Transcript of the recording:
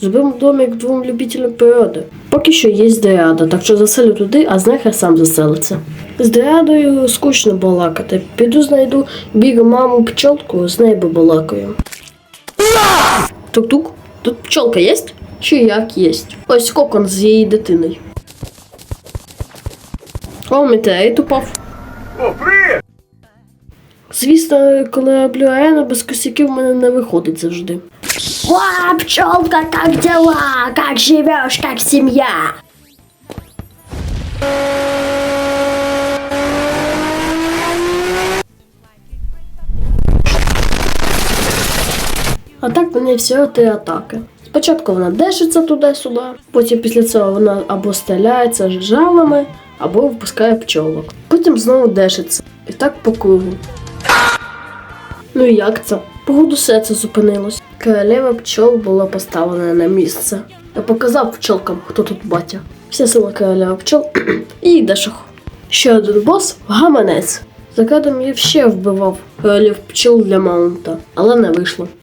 Зробимо домик двом любителям природи. Поки що є Дриада, так що заселю туди, а знахар сам заселиться. З Дріадою скучно балакати. Піду знайду бігу маму пчолку, з нею балакаю. Тук-тук, тут пчолка є? Чи як є? Ось кокон з її дитиною. О, метеорит упав. О, привіт! Звісно, коли я роблю арену, без косяків в мене не виходить завжди. О, пчелка, как дела? Как живешь, как семья? А так в неї всього три атаки. Спочатку вона дешиться туди-сюди, потім після цього вона або стріляється жалами, або випускає пчолок. Потім знову дешиться. І так по кругу. Ну і як це? Погоду серце зупинилось. Королева пчол була поставлена на місце. Я показав пчолкам, хто тут батя. Вся сила королева пчол і дешах. Ще один бос гаманець. За кадром я ще вбивав королів пчол для маунта, але не вийшло.